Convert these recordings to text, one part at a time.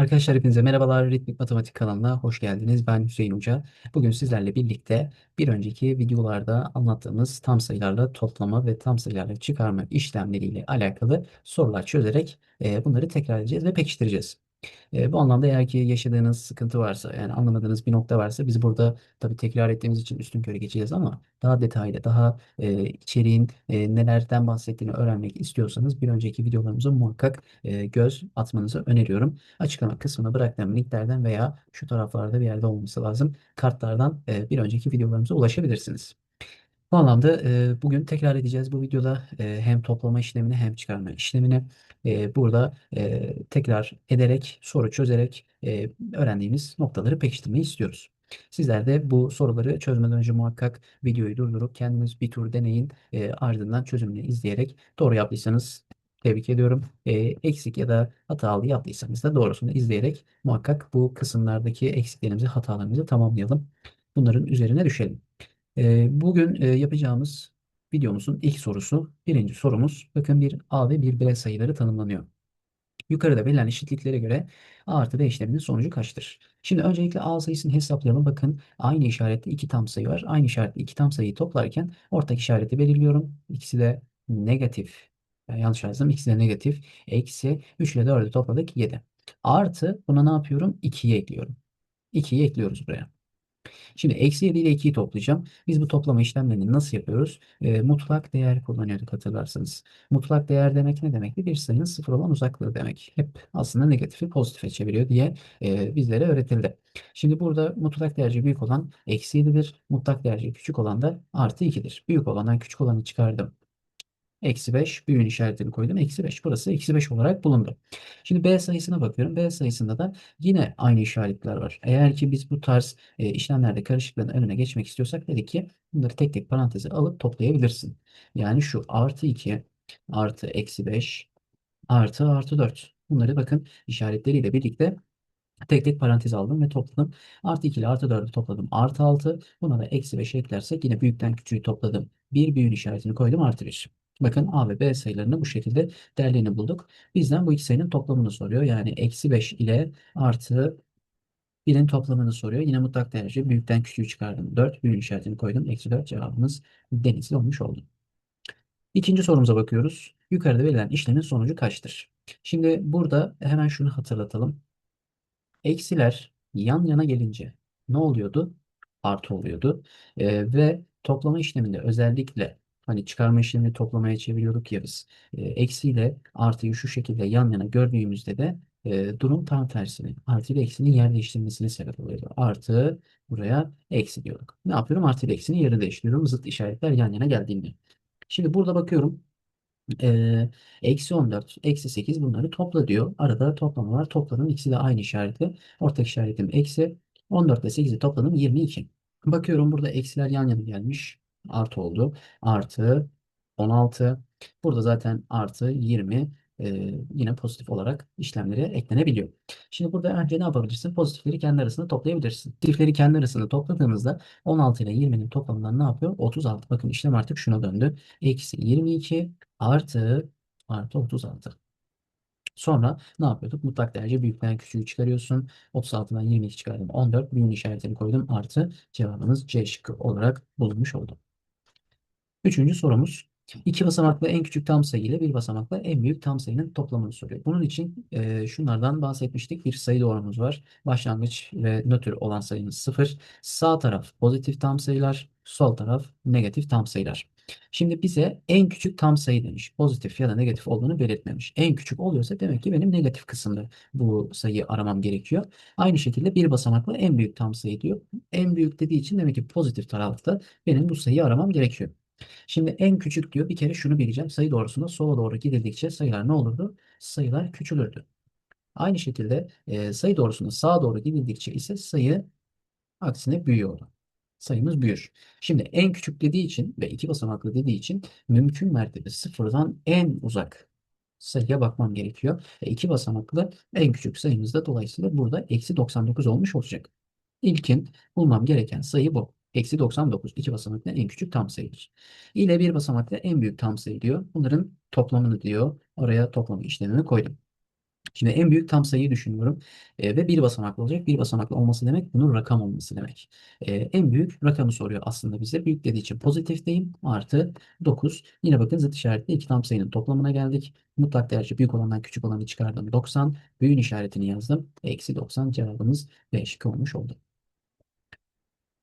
Arkadaşlar hepinize merhabalar. Ritmik Matematik kanalına hoş geldiniz. Ben Hüseyin Hoca. Bugün sizlerle birlikte bir önceki videolarda anlattığımız tam sayılarla toplama ve tam sayılarla çıkarma işlemleriyle alakalı sorular çözerek bunları tekrar edeceğiz ve pekiştireceğiz. E, bu anlamda eğer ki yaşadığınız sıkıntı varsa yani anlamadığınız bir nokta varsa biz burada tabii tekrar ettiğimiz için üstünkörü geçeceğiz ama daha detaylı, daha e, içeriğin e, nelerden bahsettiğini öğrenmek istiyorsanız bir önceki videolarımıza muhakkak e, göz atmanızı öneriyorum. Açıklama kısmına bıraktığım linklerden veya şu taraflarda bir yerde olması lazım. Kartlardan e, bir önceki videolarımıza ulaşabilirsiniz. Bu anlamda e, bugün tekrar edeceğiz bu videoda e, hem toplama işlemini hem çıkarma işlemini e, burada e, tekrar ederek soru çözerek e, öğrendiğimiz noktaları pekiştirmeyi istiyoruz. Sizler de bu soruları çözmeden önce muhakkak videoyu durdurup kendiniz bir tur deneyin e, ardından çözümünü izleyerek doğru yaptıysanız tebrik ediyorum. E, eksik ya da hatalı yaptıysanız da doğrusunu izleyerek muhakkak bu kısımlardaki eksiklerimizi hatalarımızı tamamlayalım. Bunların üzerine düşelim. Bugün yapacağımız videomuzun ilk sorusu. Birinci sorumuz. Bakın bir A ve bir B sayıları tanımlanıyor. Yukarıda verilen eşitliklere göre A artı B işleminin sonucu kaçtır? Şimdi öncelikle A sayısını hesaplayalım. Bakın aynı işaretli iki tam sayı var. Aynı işaretli iki tam sayıyı toplarken ortak işareti belirliyorum. İkisi de negatif. Ben yanlış yazdım. İkisi de negatif. Eksi 3 ile 4'ü topladık 7. Artı buna ne yapıyorum? 2'yi ekliyorum. 2'yi ekliyoruz buraya. Şimdi eksi 7 ile 2'yi toplayacağım. Biz bu toplama işlemlerini nasıl yapıyoruz? E, mutlak değer kullanıyorduk hatırlarsanız. Mutlak değer demek ne demekti? Bir sayının sıfır olan uzaklığı demek. Hep aslında negatifi pozitife çeviriyor diye e, bizlere öğretildi. Şimdi burada mutlak değerci büyük olan eksi 7'dir. Mutlak değerci küçük olan da artı 2'dir. Büyük olandan küçük olanı çıkardım. Eksi 5. Büyüğün işaretini koydum. Eksi 5. Burası eksi 5 olarak bulundu. Şimdi B sayısına bakıyorum. B sayısında da yine aynı işaretler var. Eğer ki biz bu tarz e, işlemlerde karışıklığın önüne geçmek istiyorsak dedik ki bunları tek tek paranteze alıp toplayabilirsin. Yani şu artı 2 artı eksi 5 artı artı 4. Bunları bakın işaretleriyle birlikte Tek tek parantez aldım ve topladım. Artı 2 ile artı 4'ü topladım. Artı 6. Buna da eksi 5 eklersek yine büyükten küçüğü topladım. Bir büyüğün işaretini koydum. Artı 1. Bakın A ve B sayılarını bu şekilde değerlerini bulduk. Bizden bu iki sayının toplamını soruyor. Yani eksi 5 ile artı 1'in toplamını soruyor. Yine mutlak derece büyükten küçüğü çıkardım. 4 büyüğün işaretini koydum. Eksi 4 cevabımız denizli olmuş oldu. İkinci sorumuza bakıyoruz. Yukarıda verilen işlemin sonucu kaçtır? Şimdi burada hemen şunu hatırlatalım. Eksiler yan yana gelince ne oluyordu? Artı oluyordu. Ee, ve toplama işleminde özellikle hani çıkarma işlemini toplamaya çeviriyorduk ya biz. Ee, eksiyle artıyı şu şekilde yan yana gördüğümüzde de e, durum tam tersini. Artı ile eksinin yer değiştirmesine sebep oluyordu. Artı buraya eksi diyorduk. Ne yapıyorum? Artı ile eksinin yerini değiştiriyorum. Zıt işaretler yan yana geldiğinde. Şimdi burada bakıyorum. Ee, eksi 14, eksi 8 bunları topla diyor. Arada toplama var. Topladım. İkisi de aynı işaretli. Ortak işaretim eksi. 14 ile 8'i topladım 22. Bakıyorum burada eksiler yan yana gelmiş. Artı oldu. Artı 16. Burada zaten artı 20 e, yine pozitif olarak işlemlere eklenebiliyor. Şimdi burada önce ne yapabilirsin? Pozitifleri kendi arasında toplayabilirsin. Pozitifleri kendi arasında topladığımızda 16 ile 20'nin toplamından ne yapıyor? 36. Bakın işlem artık şuna döndü. Eksi 22 artı artı 36. Sonra ne yapıyorduk? Mutlak derece büyükten küçüğü çıkarıyorsun. 36'dan 22 çıkardım. 14. Büyüğün işaretini koydum. Artı cevabımız C şıkkı olarak bulunmuş oldu. Üçüncü sorumuz. İki basamaklı en küçük tam sayı ile bir basamaklı en büyük tam sayının toplamını soruyor. Bunun için e, şunlardan bahsetmiştik. Bir sayı doğrumuz var. Başlangıç ve nötr olan sayımız 0. Sağ taraf pozitif tam sayılar, sol taraf negatif tam sayılar. Şimdi bize en küçük tam sayı demiş. Pozitif ya da negatif olduğunu belirtmemiş. En küçük oluyorsa demek ki benim negatif kısımda bu sayıyı aramam gerekiyor. Aynı şekilde bir basamaklı en büyük tam sayı diyor. En büyük dediği için demek ki pozitif tarafta benim bu sayıyı aramam gerekiyor. Şimdi en küçük diyor. Bir kere şunu bileceğim. Sayı doğrusunda sola doğru gidildikçe sayılar ne olurdu? Sayılar küçülürdü. Aynı şekilde e, sayı doğrusunda sağa doğru gidildikçe ise sayı aksine büyüyordu. Sayımız büyür. Şimdi en küçük dediği için ve iki basamaklı dediği için mümkün mertebe sıfırdan en uzak sayıya bakmam gerekiyor. E, iki basamaklı en küçük sayımız da dolayısıyla burada eksi 99 olmuş olacak. İlkin bulmam gereken sayı bu. Eksi 99 iki basamaklı en küçük tam sayıdır. İle bir basamaklı en büyük tam sayı diyor. Bunların toplamını diyor. Oraya toplama işlemini koydum. Şimdi en büyük tam sayıyı düşünüyorum E, ve bir basamaklı olacak. Bir basamaklı olması demek bunun rakam olması demek. E, en büyük rakamı soruyor aslında bize. Büyük dediği için pozitifteyim. Artı 9. Yine bakın zıt işaretli iki tam sayının toplamına geldik. Mutlak değerci büyük olandan küçük olanı çıkardım. 90. Büyüğün işaretini yazdım. Eksi 90 cevabımız B olmuş oldu.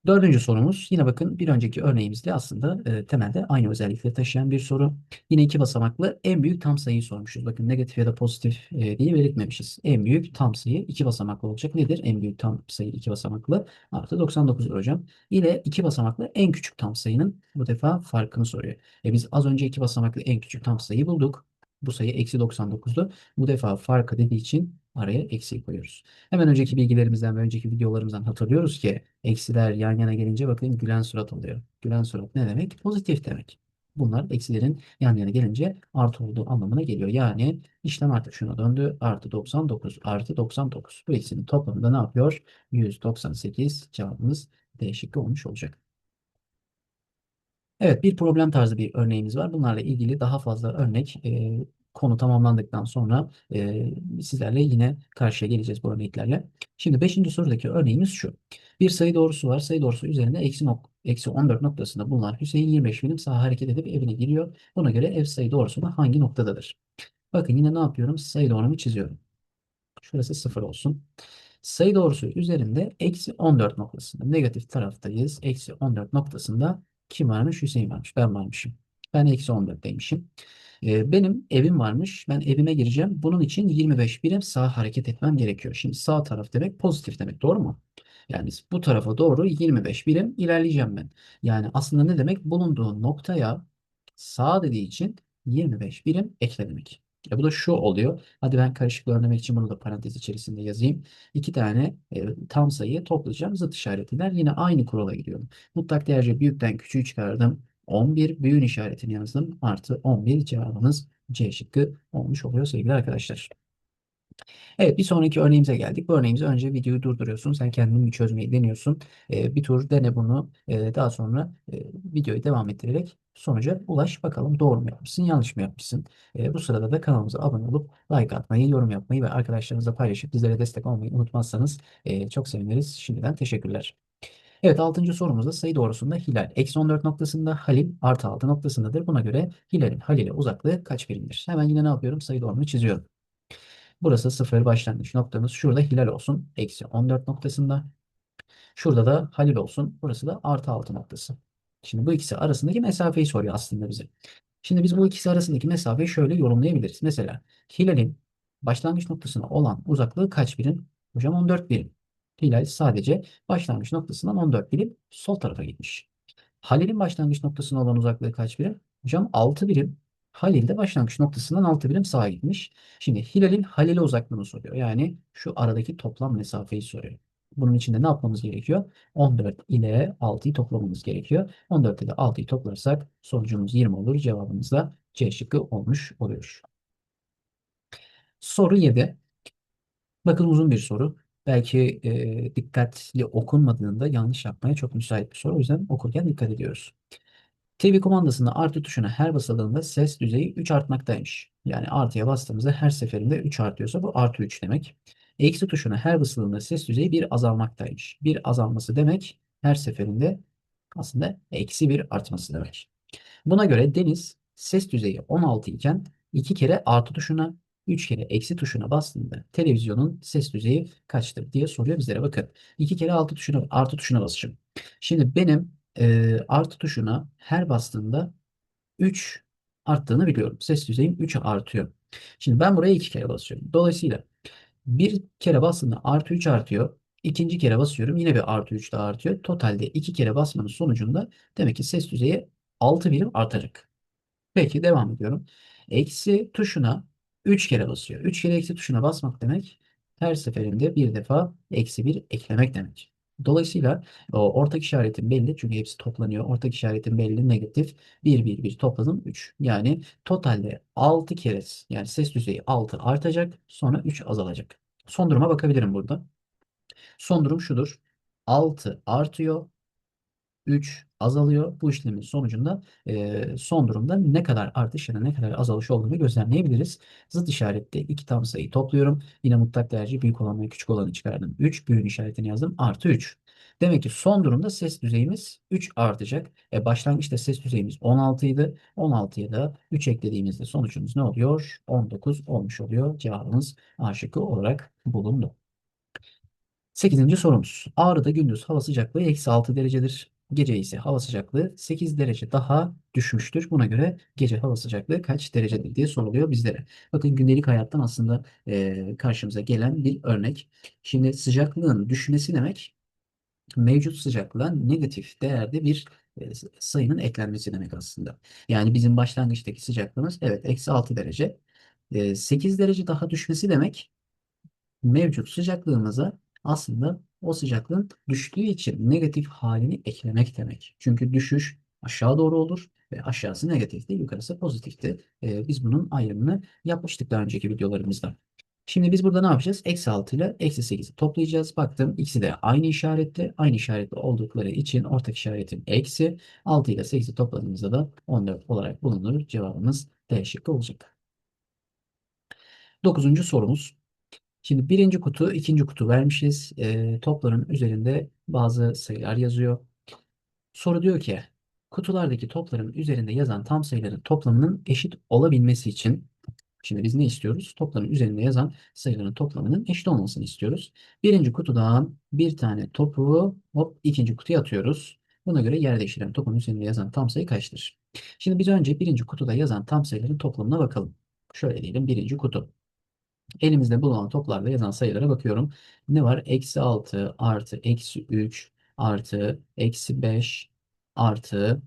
Dördüncü sorumuz yine bakın bir önceki örneğimizde aslında e, temelde aynı özellikleri taşıyan bir soru. Yine iki basamaklı en büyük tam sayıyı sormuşuz. Bakın negatif ya da pozitif e, diye belirtmemişiz. En büyük tam sayı iki basamaklı olacak. Nedir? En büyük tam sayı iki basamaklı artı 99 hocam. Yine iki basamaklı en küçük tam sayının bu defa farkını soruyor. E biz az önce iki basamaklı en küçük tam sayıyı bulduk. Bu sayı eksi 99'du. Bu defa farkı dediği için araya eksi koyuyoruz. Hemen önceki bilgilerimizden ve önceki videolarımızdan hatırlıyoruz ki eksiler yan yana gelince bakın gülen surat oluyor. Gülen surat ne demek? Pozitif demek. Bunlar eksilerin yan yana gelince artı olduğu anlamına geliyor. Yani işlem artık şuna döndü. Artı 99 artı 99. Bu ikisinin toplamında ne yapıyor? 198 cevabımız D şıkkı olmuş olacak. Evet bir problem tarzı bir örneğimiz var. Bunlarla ilgili daha fazla örnek e, konu tamamlandıktan sonra e, sizlerle yine karşıya geleceğiz bu örneklerle. Şimdi 5. sorudaki örneğimiz şu. Bir sayı doğrusu var. Sayı doğrusu üzerinde eksi, nok eksi 14 noktasında bulunan Hüseyin 25 binim sağa hareket edip evine giriyor. Buna göre ev sayı doğrusu hangi noktadadır? Bakın yine ne yapıyorum? Sayı doğrumu çiziyorum. Şurası 0 olsun. Sayı doğrusu üzerinde eksi 14 noktasında negatif taraftayız. Eksi 14 noktasında kim varmış? Hüseyin varmış. Ben varmışım. Ben eksi 14'teymişim. Ee, benim evim varmış. Ben evime gireceğim. Bunun için 25 birim sağ hareket etmem gerekiyor. Şimdi sağ taraf demek pozitif demek. Doğru mu? Yani bu tarafa doğru 25 birim ilerleyeceğim ben. Yani aslında ne demek? Bulunduğu noktaya sağ dediği için 25 birim ekle demek. E bu da şu oluyor. Hadi ben karışıklığı önlemek için bunu da parantez içerisinde yazayım. İki tane e, tam sayıyı toplayacağım. Zıt işaretler yine aynı kurala gidiyorum. Mutlak değerce büyükten küçüğü çıkardım. 11 büyüğün işaretini yazdım. Artı 11 cevabımız C şıkkı olmuş oluyor sevgili arkadaşlar. Evet bir sonraki örneğimize geldik. Bu örneğimizi önce videoyu durduruyorsun. Sen kendin bir çözmeyi deniyorsun. Ee, bir tur dene bunu. Ee, daha sonra e, videoyu devam ettirerek sonuca ulaş. Bakalım doğru mu yapmışsın, yanlış mı yapmışsın? Ee, bu sırada da kanalımıza abone olup like atmayı, yorum yapmayı ve arkadaşlarınızla paylaşıp bizlere destek olmayı unutmazsanız e, çok seviniriz. Şimdiden teşekkürler. Evet 6. sorumuzda sayı doğrusunda hilal eksi 14 noktasında Halil artı 6 noktasındadır. Buna göre hilalin Halil'e uzaklığı kaç birimdir? Hemen yine ne yapıyorum? Sayı doğrusunu çiziyorum. Burası sıfır başlangıç noktamız. Şurada hilal olsun. Eksi 14 noktasında. Şurada da halil olsun. Burası da artı 6 noktası. Şimdi bu ikisi arasındaki mesafeyi soruyor aslında bize. Şimdi biz bu ikisi arasındaki mesafeyi şöyle yorumlayabiliriz. Mesela hilalin başlangıç noktasına olan uzaklığı kaç birim? Hocam 14 birim. Hilal sadece başlangıç noktasından 14 birim sol tarafa gitmiş. Halil'in başlangıç noktasına olan uzaklığı kaç birim? Hocam 6 birim. Halil de başlangıç noktasından 6 birim sağa gitmiş. Şimdi Hilal'in Halil'e uzaklığını soruyor. Yani şu aradaki toplam mesafeyi soruyor. Bunun için de ne yapmamız gerekiyor? 14 ile 6'yı toplamamız gerekiyor. 14 ile 6'yı toplarsak sonucumuz 20 olur. Cevabımız da C şıkkı olmuş oluyor. Soru 7. Bakın uzun bir soru. Belki e, dikkatli okunmadığında yanlış yapmaya çok müsait bir soru. O yüzden okurken dikkat ediyoruz. TV kumandasında artı tuşuna her basıldığında ses düzeyi 3 artmaktaymış. Yani artıya bastığımızda her seferinde 3 artıyorsa bu artı 3 demek. Eksi tuşuna her basıldığında ses düzeyi 1 azalmaktaymış. 1 azalması demek her seferinde aslında eksi 1 artması demek. Buna göre Deniz ses düzeyi 16 iken 2 kere artı tuşuna 3 kere eksi tuşuna bastığında televizyonun ses düzeyi kaçtır diye soruyor bizlere. Bakın 2 kere altı tuşuna, artı tuşuna basacağım. Şimdi benim e, artı tuşuna her bastığımda 3 arttığını biliyorum. Ses düzeyim 3 artıyor. Şimdi ben buraya 2 kere basıyorum. Dolayısıyla bir kere bastığımda artı 3 artıyor. İkinci kere basıyorum yine bir artı 3 daha artıyor. Totalde 2 kere basmanın sonucunda demek ki ses düzeyi 6 birim artacak. Peki devam ediyorum. Eksi tuşuna 3 kere basıyor. 3 kere eksi tuşuna basmak demek her seferinde bir defa eksi 1 eklemek demek. Dolayısıyla o ortak işaretin belli çünkü hepsi toplanıyor. Ortak işaretin belli negatif 1 1 1 topladım 3. Yani totalde 6 kere yani ses düzeyi 6 artacak sonra 3 azalacak. Son duruma bakabilirim burada. Son durum şudur. 6 artıyor. 3 azalıyor. Bu işlemin sonucunda e, son durumda ne kadar artış ya da ne kadar azalış olduğunu gözlemleyebiliriz. Zıt işarette iki tam sayı topluyorum. Yine mutlak değerci büyük olanla küçük olanı çıkardım. 3 büyüğün işaretini yazdım. Artı 3. Demek ki son durumda ses düzeyimiz 3 artacak. E, başlangıçta ses düzeyimiz 16 idi. 16'ya da 3 eklediğimizde sonucumuz ne oluyor? 19 olmuş oluyor. Cevabımız A şıkkı olarak bulundu. Sekizinci sorumuz. Ağrı'da gündüz hava sıcaklığı eksi 6 derecedir. Gece ise hava sıcaklığı 8 derece daha düşmüştür. Buna göre gece hava sıcaklığı kaç derecedir diye soruluyor bizlere. Bakın gündelik hayattan aslında e, karşımıza gelen bir örnek. Şimdi sıcaklığın düşmesi demek mevcut sıcaklığa negatif değerde bir e, sayının eklenmesi demek aslında. Yani bizim başlangıçtaki sıcaklığımız evet eksi 6 derece. E, 8 derece daha düşmesi demek mevcut sıcaklığımıza aslında o sıcaklığın düştüğü için negatif halini eklemek demek. Çünkü düşüş aşağı doğru olur ve aşağısı negatifti, yukarısı pozitifti. Ee, biz bunun ayrımını yapmıştık daha önceki videolarımızda. Şimdi biz burada ne yapacağız? Eksi 6 ile eksi 8'i toplayacağız. Baktım ikisi de aynı işaretli. Aynı işaretli oldukları için ortak işaretim eksi. 6 ile 8'i topladığımızda da 14 olarak bulunur. Cevabımız D şıkkı olacak. Dokuzuncu sorumuz. Şimdi birinci kutu, ikinci kutu vermişiz. E, topların üzerinde bazı sayılar yazıyor. Soru diyor ki kutulardaki topların üzerinde yazan tam sayıların toplamının eşit olabilmesi için şimdi biz ne istiyoruz? Topların üzerinde yazan sayıların toplamının eşit olmasını istiyoruz. Birinci kutudan bir tane topu hop ikinci kutuya atıyoruz. Buna göre yer topun üzerinde yazan tam sayı kaçtır? Şimdi biz önce birinci kutuda yazan tam sayıların toplamına bakalım. Şöyle diyelim birinci kutu. Elimizde bulunan toplarda yazan sayılara bakıyorum. Ne var? Eksi 6 artı eksi 3 artı eksi 5 artı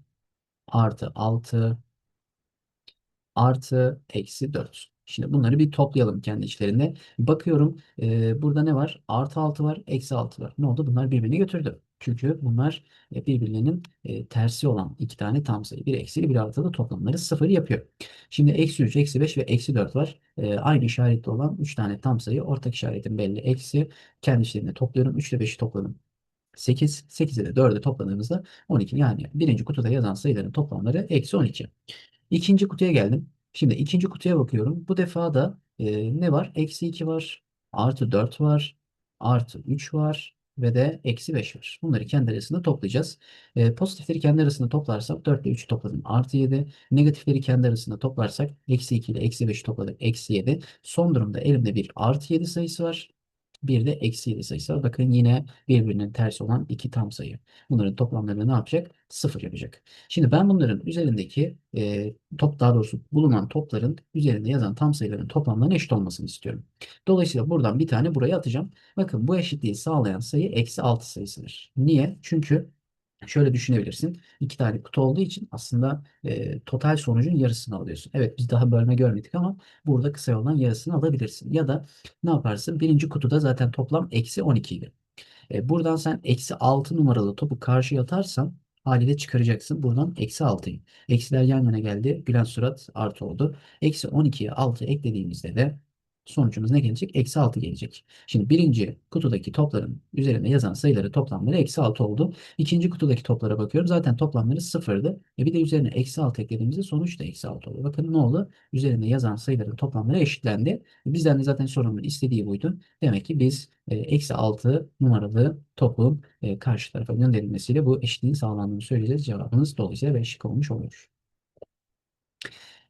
artı 6 artı eksi 4. Şimdi bunları bir toplayalım kendi içlerinde. Bakıyorum e, burada ne var? Artı 6 var, eksi 6 var. Ne oldu? Bunlar birbirini götürdü. Çünkü bunlar e, birbirlerinin e, tersi olan iki tane tam sayı. Bir eksili bir artılı toplamları sıfır yapıyor. Şimdi eksi 3, eksi 5 ve eksi 4 var. E, aynı işaretli olan 3 tane tam sayı. Ortak işaretim belli. Eksi. Kendi içlerinde topluyorum. 3 ile 5'i topladım. 8, 8 ile 4'ü topladığımızda 12. Yani birinci kutuda yazan sayıların toplamları eksi 12. İkinci kutuya geldim. Şimdi ikinci kutuya bakıyorum. Bu defa da e, ne var? Eksi 2 var. Artı 4 var. Artı 3 var. Ve de eksi 5 var. Bunları kendi arasında toplayacağız. E, pozitifleri kendi arasında toplarsak 4 ile 3'ü topladım. Artı 7. Negatifleri kendi arasında toplarsak eksi 2 ile eksi 5'i topladık. Eksi 7. Son durumda elimde bir artı 7 sayısı var. Bir de eksi 7 sayısı. Bakın yine birbirinin tersi olan iki tam sayı. Bunların toplamlarını ne yapacak? Sıfır yapacak. Şimdi ben bunların üzerindeki e, top daha doğrusu bulunan topların üzerinde yazan tam sayıların toplamlarının eşit olmasını istiyorum. Dolayısıyla buradan bir tane buraya atacağım. Bakın bu eşitliği sağlayan sayı eksi 6 sayısıdır. Niye? Çünkü Şöyle düşünebilirsin. İki tane kutu olduğu için aslında e, total sonucun yarısını alıyorsun. Evet biz daha bölme görmedik ama burada kısa yoldan yarısını alabilirsin. Ya da ne yaparsın? Birinci kutuda zaten toplam eksi 12 idi. E, buradan sen eksi 6 numaralı topu karşıya atarsan haliyle çıkaracaksın. Buradan eksi 6'yı. Eksiler yan yana geldi. Gülen surat artı oldu. Eksi 12'ye 6 eklediğimizde de sonucumuz ne gelecek? Eksi 6 gelecek. Şimdi birinci kutudaki topların üzerinde yazan sayıları toplamları eksi 6 oldu. İkinci kutudaki toplara bakıyorum. Zaten toplamları sıfırdı. E bir de üzerine eksi 6 eklediğimizde sonuç da eksi 6 oldu. Bakın ne oldu? Üzerinde yazan sayıların toplamları eşitlendi. E bizden de zaten sorunun istediği buydu. Demek ki biz e, eksi 6 numaralı topun e, karşı tarafa gönderilmesiyle bu eşitliğin sağlandığını söyleyeceğiz. Cevabımız dolayısıyla 5 şık olmuş olur.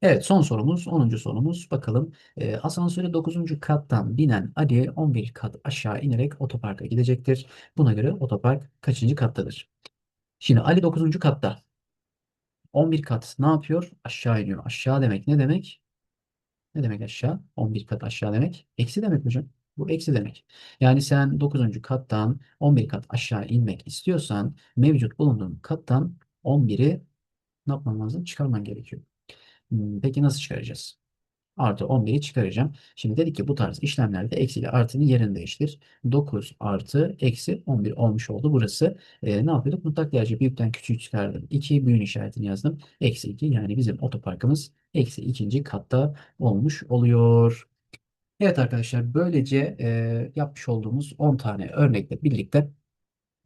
Evet son sorumuz 10. sorumuz bakalım. E, asansöre 9. kattan binen Ali 11 kat aşağı inerek otoparka gidecektir. Buna göre otopark kaçıncı kattadır? Şimdi Ali 9. katta. 11 kat ne yapıyor? Aşağı iniyor. Aşağı demek ne demek? Ne demek aşağı? 11 kat aşağı demek. Eksi demek hocam. Bu eksi demek. Yani sen 9. kattan 11 kat aşağı inmek istiyorsan mevcut bulunduğun kattan 11'i ne yapman lazım? Çıkarman gerekiyor. Hmm, Peki nasıl çıkaracağız? Artı 11'i çıkaracağım. Şimdi dedik ki bu tarz işlemlerde eksi ile artının yerini değiştir. 9 artı eksi 11 olmuş oldu burası. Ee, ne yapıyorduk? Mutlak değerci büyükten küçüğü çıkardım. 2 büyüğün işaretini yazdım. Eksi 2 yani bizim otoparkımız eksi ikinci katta olmuş oluyor. Evet arkadaşlar böylece e, yapmış olduğumuz 10 tane örnekle birlikte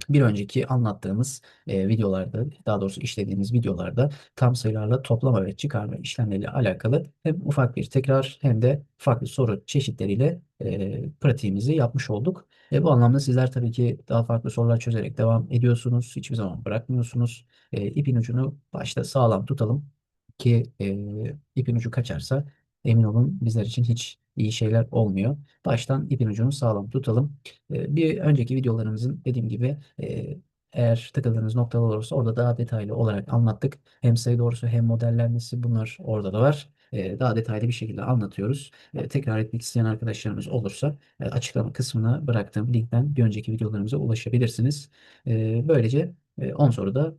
Bir önceki anlattığımız e, videolarda, daha doğrusu işlediğimiz videolarda tam sayılarla toplama ve çıkarma işlemleriyle alakalı hem ufak bir tekrar hem de farklı soru çeşitleriyle e, pratiğimizi yapmış olduk. E, bu anlamda sizler tabii ki daha farklı sorular çözerek devam ediyorsunuz. Hiçbir zaman bırakmıyorsunuz. E, ipin ucunu başta sağlam tutalım ki e, ipin ucu kaçarsa emin olun bizler için hiç iyi şeyler olmuyor. Baştan ipin ucunu sağlam tutalım. E, bir önceki videolarımızın dediğim gibi e, eğer takıldığınız noktalar olursa orada daha detaylı olarak anlattık. Hem sayı doğrusu hem modellenmesi bunlar orada da var. E, daha detaylı bir şekilde anlatıyoruz. E, tekrar etmek isteyen arkadaşlarımız olursa e, açıklama kısmına bıraktığım linkten bir önceki videolarımıza ulaşabilirsiniz. E, böylece e, 10 soruda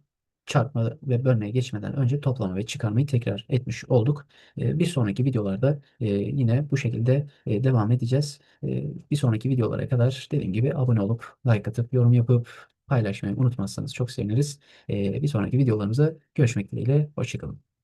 çarpma ve bölmeye geçmeden önce toplama ve çıkarmayı tekrar etmiş olduk. E, bir sonraki videolarda e, yine bu şekilde e, devam edeceğiz. E, bir sonraki videolara kadar dediğim gibi abone olup like atıp yorum yapıp paylaşmayı unutmazsanız çok seviniriz. E, bir sonraki videolarımıza görüşmek dileğiyle. Hoşçakalın.